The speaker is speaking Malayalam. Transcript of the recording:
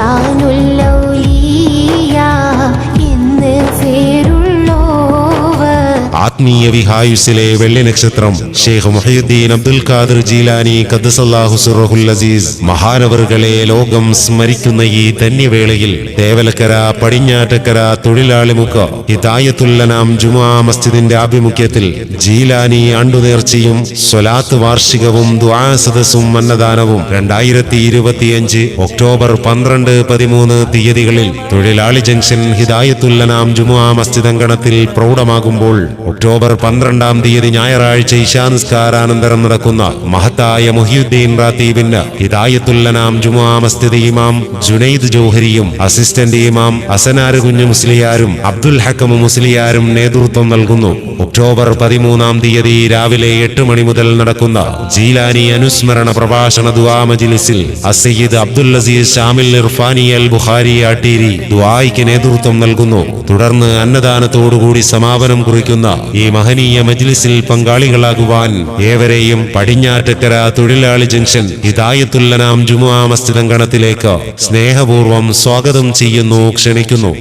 到。ആത്മീയ വിഹായുസിലെ വെള്ളി നക്ഷത്രം ഷെയ്ഖ് മുഹീദ്ദീൻ അബ്ദുൽ ഖാദർ ജീലാനി അസീസ്. മഹാനവറുകളെ ലോകം സ്മരിക്കുന്ന ഈ ധന്യവേളയിൽ തേവലക്കര പടിഞ്ഞാറ്റക്കര തൊഴിലാളിമുക്ക് ഹിതായത്തുല്ലനാം ജുമാ മസ്ജിദിന്റെ ആഭിമുഖ്യത്തിൽ ജീലാനി ആണ്ടുനേർച്ചയും സ്വലാത്ത് വാർഷികവും ദ്വാ സദസ്സും അന്നദാനവും രണ്ടായിരത്തി ഇരുപത്തിയഞ്ച് ഒക്ടോബർ പന്ത്രണ്ട് പതിമൂന്ന് തീയതികളിൽ തൊഴിലാളി ജംഗ്ഷൻ ഹിദായത്തുല്ലനാം ജുമാ മസ്ജിദ് അങ്കണത്തിൽ പ്രൗഢമാകുമ്പോൾ ഒക്ടോബർ പന്ത്രണ്ടാം തീയതി ഞായറാഴ്ച ഇശാനിസ്കാരാനന്തരം നടക്കുന്ന മഹത്തായ മുഹിയുദ്ദീൻ റാത്തീബിന് ഹിദായത്തുല്ലനാം ജുമാ മസ്ജിദ് ഇമാം ജുനൈദ് ജോഹരിയും അസിസ്റ്റന്റ് ഇമാം അസനാര് കുഞ്ഞു മുസ്ലിയാരും അബ്ദുൽ ഹക്കമു മുസ്ലിയാരും നേതൃത്വം നൽകുന്നു. ഒക്ടോബർ പതിമൂന്നാം തീയതി രാവിലെ എട്ട് മണി മുതൽ നടക്കുന്ന ജീലാനി അനുസ്മരണ പ്രഭാഷണ ദുആ മജിലിസിൽ അസയ്യിദ് അബ്ദുൽ അസീസ് ഷാമിൽ ഇർഫാനി അൽ ബുഖാരി ആട്ടീരി ദുആയ്ക്ക് നേതൃത്വം നൽകുന്നു. തുടർന്ന് അന്നദാനത്തോടുകൂടി സമാപനം കുറിക്കുന്ന ഈ മഹനീയ മജ്ലിസിൽ പങ്കാളികളാകുവാൻ ഏവരെയും പടിഞ്ഞാറ്റക്കര തൊഴിലാളി ജംഗ്ഷൻ ഹിദായത്തുല്ലനാം ജുമുഅ മസ്ജിദ് അങ്കണത്തിലേക്ക് സ്നേഹപൂർവം സ്വാഗതം ചെയ്യുന്നു ക്ഷണിക്കുന്നു.